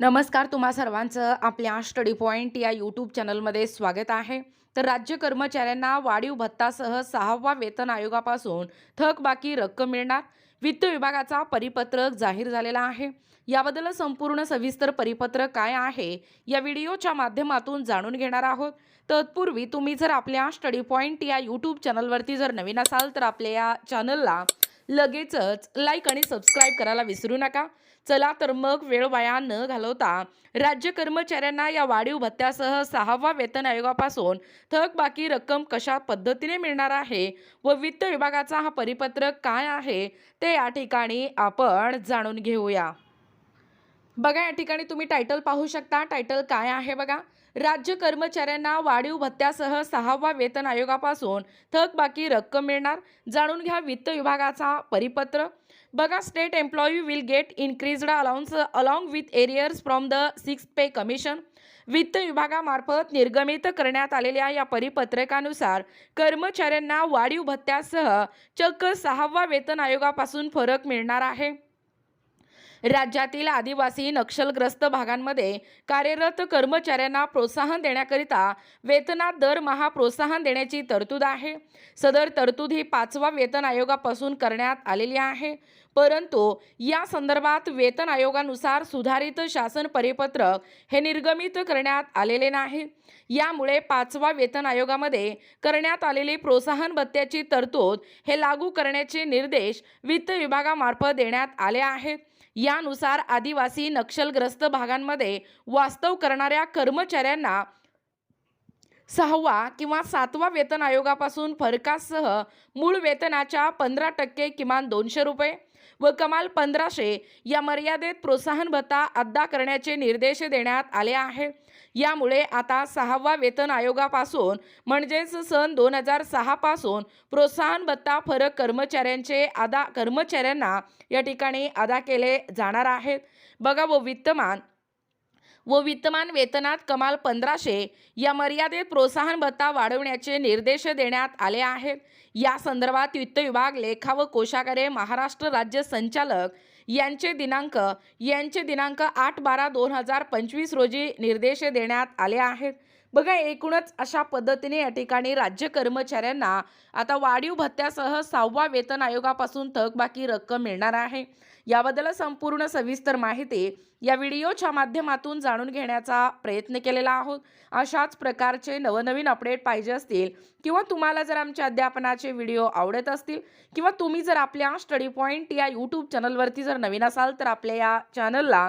नमस्कार तुम्हा सर्वांचं आपल्या स्टडी पॉईंट या यूट्यूब चॅनलमध्ये स्वागत आहे. तर राज्य कर्मचाऱ्यांना वाढीव भत्तासह सहावा वेतन आयोगापासून थकबाकी रक्कम मिळणार. वित्त विभागाचा परिपत्रक जाहीर झालेला आहे. याबद्दल संपूर्ण सविस्तर परिपत्रक काय आहे या व्हिडिओच्या माध्यमातून जाणून घेणार आहोत. तत्पूर्वी तुम्ही जर आपल्या स्टडी पॉईंट या यूट्यूब चॅनलवरती जर नवीन असाल तर आपल्या या चॅनलला लगेचच लाईक आणि सबस्क्राईब करायला विसरू नका. चला तर मग वेळ वाया न घालवता राज्य कर्मचाऱ्यांना या वाढीव भत्त्यासह सहावा वेतन आयोगापासून थकबाकी रक्कम कशा पद्धतीने मिळणार आहे व वित्त विभागाचा हा परिपत्रक काय आहे ते या ठिकाणी आपण जाणून घेऊया. बघा या ठिकाणी तुम्ही टायटल पाहू शकता. टायटल काय आहे बघा? राज्य कर्मचाऱ्यांना वाढीव भत्त्यासह सहावा वेतन आयोगापासून थकबाकी रक्कम मिळणार. जाणून घ्या वित्त विभागाचा परिपत्र. बघा state employee will get increased allowance along with arrears from the six pay commission वित्त विभागामार्फत निर्गमित करण्यात आलेल्या या परिपत्रकानुसार कर्मचाऱ्यांना वाढीव भत्त्यासह चक्क सहावा वेतन आयोगापासून फरक मिळणार आहे. राज्यातील आदिवासी नक्षलग्रस्त भागांमध्ये कार्यरत कर्मचाऱ्यांना प्रोत्साहन देण्याकरिता वेतनात दरमहा प्रोत्साहन देण्याची तरतूद आहे. सदर तरतूद ही पाचवा वेतन आयोगापासून करण्यात आलेली आहे. परंतु या संदर्भात वेतन आयोगानुसार सुधारित शासन परिपत्रक हे निर्गमित करण्यात आलेले नाही. यामुळे पाचवा वेतन आयोगामध्ये करण्यात आलेली प्रोत्साहन भत्त्याची तरतूद हे लागू करण्याचे निर्देश वित्त विभागामार्फत देण्यात आले आहेत. यानुसार आदिवासी नक्षलग्रस्त भागांमध्ये वास्तव करणाऱ्या कर्मचाऱ्यांना सहावा किंवा सातवा वेतन आयोगापासून फरकासह मूळ वेतनाच्या पंधरा टक्के किमान दोनशे रुपये व कमाल पंधराशे या मर्यादेत प्रोत्साहन भत्ता अदा करण्याचे निर्देश देण्यात आले आहे. यामुळे आता सहावा वेतन आयोगापासून म्हणजेच सन दोन हजार सहापासून प्रोत्साहन भत्ता फरक कर्मचाऱ्यांचे अदा कर्मचाऱ्यांना या ठिकाणी अदा केले जाणार आहेत. बघा व वित्तमान व विद्यमान वेतनात कमाल पंधराशे या मर्यादेत प्रोत्साहन भत्ता वाढवण्याचे निर्देश देण्यात आले आहेत. या संदर्भात वित्त विभाग लेखा व कोशागारे महाराष्ट्र राज्य संचालक यांचे दिनांक यांचे दिनांक आठ बारा दोन हजार पंचवीस रोजी निर्देश देण्यात आले आहेत. बघा एकूणच अशा पद्धतीने या ठिकाणी राज्य कर्मचाऱ्यांना आता वाढीव भत्त्यासह सहावा वेतन आयोगापासून थकबाकी रक्कम मिळणार आहे. याबद्दल संपूर्ण सविस्तर माहिती या व्हिडिओच्या माध्यमातून जाणून घेण्याचा प्रयत्न केलेला आहोत. अशाच प्रकारचे नवनवीन अपडेट पाहिजे असतील किंवा तुम्हाला जर आमच्या अध्यापनाचे व्हिडिओ आवडत असतील किंवा तुम्ही जर आपल्या स्टडी पॉईंट या यूट्यूब चॅनलवरती जर नवीन असाल तर आपल्या या चॅनलला